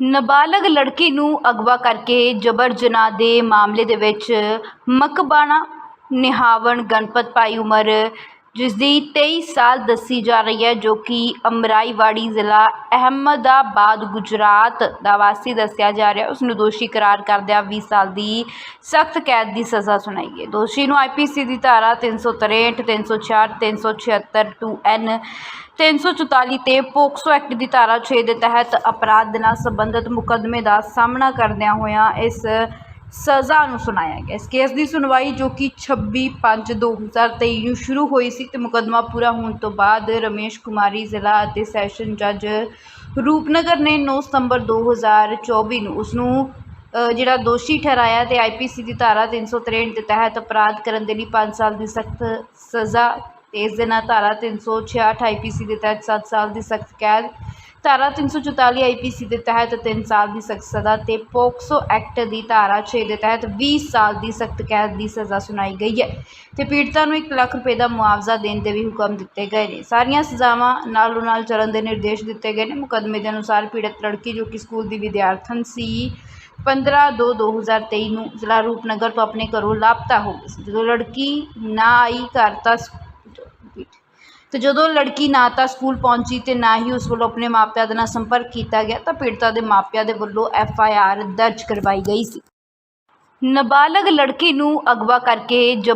ਨਾਬਾਲਗ ਲੜਕੀ ਨੂੰ ਅਗਵਾ ਕਰਕੇ ਜਬਰ ਜਨਾਹ ਦੇ ਮਾਮਲੇ ਦੇ ਵਿੱਚ ਮਕਬਾਣਾ ਨਿਹਾਵਣ ਗਣਪਤ ਭਾਈ ਉਮਰ ਜਿਸ ਦੀ 23 ਸਾਲ ਦੱਸੀ ਜਾ ਰਹੀ ਹੈ, ਜੋ ਕਿ ਅਮਰਾਈਵਾੜੀ ਜ਼ਿਲ੍ਹਾ ਅਹਿਮਦਾਬਾਦ, ਗੁਜਰਾਤ ਦਾ ਵਾਸੀ ਦੱਸਿਆ ਜਾ ਰਿਹਾ ਉਸ ਨੂੰ ਦੋਸ਼ੀ ਕਰਾਰ ਕਰਦਿਆਂ 20 ਸਾਲ ਦੀ ਸਖਤ ਕੈਦ ਦੀ ਸਜ਼ਾ ਸੁਣਾਈ ਹੈ ਦੋਸ਼ੀ ਨੂੰ ਆਈਪੀਸੀ ਦੀ ਧਾਰਾ 363 366 376 2N 344 ਤੇ ਪੋਕਸੋ ਐਕਟ ਦੀ ਧਾਰਾ 6 ਦੇ ਤਹਿਤ ਅਪਰਾਧ ਦੇ ਨਾਲ ਸੰਬੰਧਿਤ ਮੁਕੱਦਮੇ ਦਾ ਸਾਹਮਣਾ ਕਰਦਿਆਂ ਹੋਇਆਂ ਇਸ ਸਜ਼ਾ ਨੂੰ ਸੁਣਾਇਆ ਗਿਆ। ਇਸ ਕੇਸ ਦੀ ਸੁਣਵਾਈ ਜੋ ਕਿ 26/5/2023 ਨੂੰ ਸ਼ੁਰੂ ਹੋਈ ਸੀ ਤੇ ਮੁਕੱਦਮਾ ਪੂਰਾ ਹੋਣ ਤੋਂ ਬਾਅਦ ਰਮੇਸ਼ ਕੁਮਾਰੀ ਜ਼ਿਲ੍ਹਾ ਅਤੇ ਸੈਸ਼ਨ ਜੱਜ ਰੂਪਨਗਰ ਨੇ 9 ਸਤੰਬਰ 2024 ਨੂੰ ਉਸ ਨੂੰ ਜਿਹੜਾ ਦੋਸ਼ੀ ਠਹਿਰਾਇਆ ਤੇ ਆਈਪੀਸੀ ਦੀ ਧਾਰਾ 363 ਦੇ ਤਹਿਤ ਅਪਰਾਧ ਕਰਨ ਦੇ ਲਈ 5 ਸਾਲ ਦੀ ਸਖਤ ਸਜ਼ਾ ਤੇ ਇਸ ਦੇ ਨਾਲ ਧਾਰਾ 366 ਆਈਪੀਸੀ ਦੇ ਤਹਿਤ 7 ਸਾਲ ਦੀ ਸਖਤ ਕੈਦ, ਧਾਰਾ 344 ਆਈਪੀਸੀ ਦੇ ਤਹਿਤ 3 ਸਾਲ ਦੀ ਸਖਤ ਸਜ਼ਾ ਤੇ ਪੋਕਸੋ ਐਕਟ ਦੀ ਧਾਰਾ 6 ਦੇ ਤਹਿਤ 20 ਸਾਲ ਦੀ ਸਖਤ ਕੈਦ ਦੀ ਸਜ਼ਾ ਸੁਣਾਈ ਗਈ ਹੈ ਤੇ ਪੀੜਤਾਂ ਨੂੰ 1 ਲੱਖ ਰੁਪਏ ਦਾ ਮੁਆਵਜ਼ਾ ਦੇਣ ਦੇ ਵੀ ਹੁਕਮ ਦਿੱਤੇ ਗਏ ਨੇ। ਸਾਰੀਆਂ ਸਜ਼ਾਵਾਂ ਨਾਲੋਂ ਨਾਲ ਚੱਲਣ ਦੇ ਨਿਰਦੇਸ਼ ਦਿੱਤੇ ਗਏ ਨੇ। ਮੁਕੱਦਮੇ ਦੇ ਅਨੁਸਾਰ ਪੀੜਤ ਲੜਕੀ ਜੋ ਕਿ ਸਕੂਲ ਦੀ ਵਿਦਿਆਰਥਣ ਸੀ 15/2/2023 ਨੂੰ ਜ਼ਿਲ੍ਹਾ ਰੂਪਨਗਰ ਤੋਂ ਆਪਣੇ ਘਰੋਂ ਲਾਪਤਾ ਹੋ ਗਈ ਸੀ। ਜਦੋਂ ਲੜਕੀ ਨਾ ਆਈ ਘਰ ਤਾਂ ਸ- ਤੇ ਜਦੋਂ ਲੜਕੀ ਨਾ ਤਾਂ ਸਕੂਲ ਪਹੁੰਚੀ ਤੇ ਨਾ ਹੀ ਉਸ ਵੱਲੋਂ ਆਪਣੇ ਮਾਪਿਆਂ ਦੇ ਨਾਲ ਸੰਪਰਕ ਕੀਤਾ ਗਿਆ, ਤਾਂ ਪੀੜਤਾ ਦੇ ਮਾਪਿਆਂ ਦੇ ਵੱਲੋਂ ਐਫ ਆਈ ਆਰ ਦਰਜ ਕਰਵਾਈ ਗਈ ਸੀ। ਨਾਬਾਲਗ ਲੜਕੀ ਨੂੰ ਅਗਵਾ ਕਰਕੇ ਜਬਰ